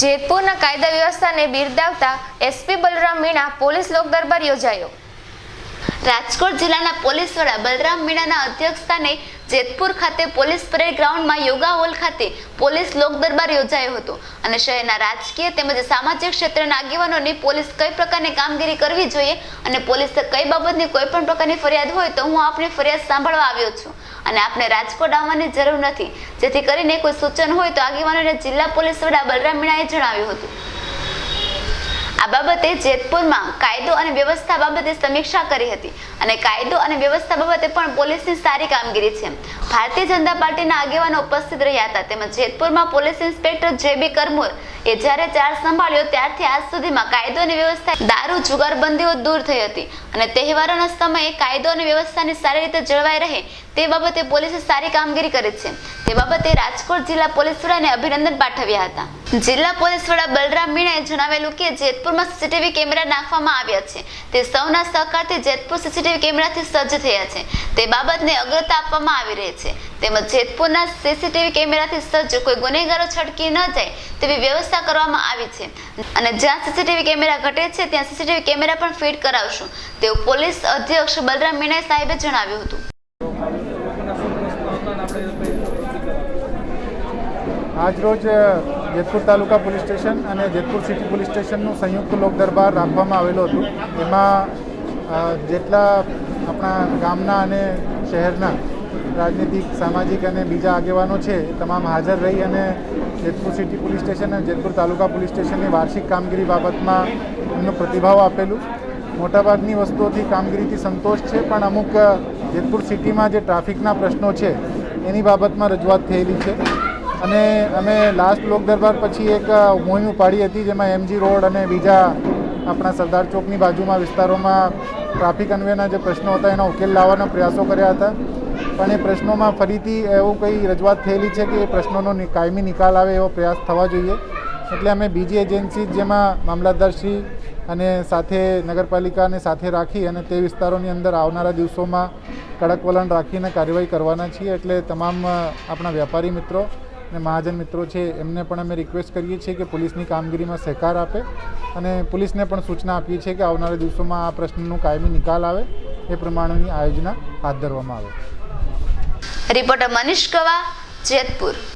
જેતપુરના કાયદા વ્યવસ્થાને બિરદાવતા એસપી બલરામ મીણા પોલીસ લોક દરબાર યોજાયો. રાજકોટ જિલ્લાના પોલીસ વડા બલરામ મીણાના અધ્યક્ષસ્થાને જેતપુર ખાતે પોલીસ પરેડ ગ્રાઉન્ડમાં યોગા હોલ ખાતે પોલીસ લોક દરબાર યોજાયો હતો. અને શહેરના રાજકીય તેમજ સામાજિક ક્ષેત્રના આગેવાનોની પોલીસ કઈ પ્રકારની કામગીરી કરવી જોઈએ અને પોલીસે કઈ બાબતની કોઈ પણ પ્રકારની ફરિયાદ હોય તો હું આપની ફરિયાદ સાંભળવા આવ્યો છું. અને આપને રાજકોટ આવવાની જરૂર નથી. જેથી કરીને કોઈ સૂચન હોય તો આગેવાનોને જિલ્લા પોલીસ વડા બલરામ મીણાએ જણાવ્યું હતું. આ બાબતે જેતપુરમાં કાયદો અને વ્યવસ્થા બાબતે સમીક્ષા કરી હતી અને કાયદો અને વ્યવસ્થા બાબતે પણ પોલીસની સારી કામગીરી છે. ભારતીય જનતા પાર્ટીના આગેવાનો ઉપસ્થિત રહ્યા હતા. તેમજ જેતપુરમાં પોલીસ ઇન્સ્પેક્ટર જે બી કરમોર એ જ્યારે ચાર્જ સંભાળ્યો ત્યારથી આજ સુધીમાં કાયદો અને વ્યવસ્થા દારૂ, જુગારબંધીઓ દૂર થઈ હતી અને તહેવારોના સમયે કાયદો અને વ્યવસ્થાની સારી રીતે જળવાઈ રહે તે બાબતે પોલીસે સારી કામગીરી કરી છે. તે બાબતે રાજકોટ જિલ્લા પોલીસ વડાને અભિનંદન પાઠવ્યા હતા. જિલ્લા પોલીસ વડા બલરામ મીણાએ જણાવેલું કે જેતપુરમાં સીસીટીવી કેમેરા નાખવામાં આવ્યા છે. તે સૌના સહકારથી જેતપુર સીસીટીવી કેમેરાથી સજ્જ થયા છે. તે બાબતને અગ્રતા આપવામાં આવી રહી છે. તેમજ જેતપુરના સીસીટીવી કેમેરાથી સજ્જ કોઈ ગુનેગારો છટકી ન જાય તેવી વ્યવસ્થા કરવામાં આવી છે. અને જ્યાં સીસીટીવી કેમેરા ઘટે છે, ત્યાં સીસીટીવી કેમેરા પણ ફિટ કરાવશું. તેવું પોલીસ અધ્યક્ષ બલરામ મીણા સાહેબે જણાવ્યું હતું. આજરોજ જેતપુર તાલુકા પોલીસ સ્ટેશન અને જેતપુર સિટી પોલીસ સ્ટેશનનું સંયુક્ત લોક દરબાર રાખવામાં આવેલો હતું. એમાં જેટલા આપણા ગામના અને શહેરના રાજનીતિક, સામાજિક અને બીજા આગેવાનો છે તમામ હાજર રહી અને જેતપુર સિટી પોલીસ સ્ટેશન અને જેતપુર તાલુકા પોલીસ સ્ટેશનની વાર્ષિક કામગીરી બાબતમાં એમનો પ્રતિભાવ આપેલું. મોટાભાગની વસ્તુઓથી કામગીરીથી સંતોષ છે, પણ અમુક જેતપુર સિટીમાં જે ટ્રાફિકના પ્રશ્નો છે, એની બાબતમાં રજૂઆત થયેલી છે. અને અમે લાસ્ટ લોક દરબાર પછી એક મોહિમ ઉપાડી હતી, જેમાં એમજી રોડ અને બીજા આપણા સરદાર ચોકની બાજુમાં વિસ્તારોમાં ટ્રાફિક અન્વેના જે પ્રશ્નો હતા, એનો ઉકેલ લાવવાના પ્રયાસો કર્યા હતા. પણ એ પ્રશ્નોમાં ફરીથી એવું કંઈ રજૂઆત થયેલી છે કે એ પ્રશ્નોનો કાયમી નિકાલ આવે એવો પ્રયાસ થવા જોઈએ. એટલે અમે બીજી એજન્સી જેમાં મામલતદારશ્રી અને સાથે નગરપાલિકાને સાથે રાખી અને તે વિસ્તારોની અંદર આવનારા દિવસોમાં કડક વલણ રાખીને કાર્યવાહી કરવાના છીએ. એટલે તમામ આપણા વ્યાપારી મિત્રો અને મહાજન મિત્રો છે, એમને પણ અમે રિક્વેસ્ટ કરીએ છીએ કે પોલીસની કામગીરીમાં સહકાર આપે અને પોલીસને પણ સૂચના આપીએ છીએ કે આવનારા દિવસોમાં આ પ્રશ્નનું કાયમી નિકાલ આવે. એ પ્રમાણેની આયોજના હાથ ધરવામાં આવે. રિપોર્ટર મનીષ ગવા જેતપુર.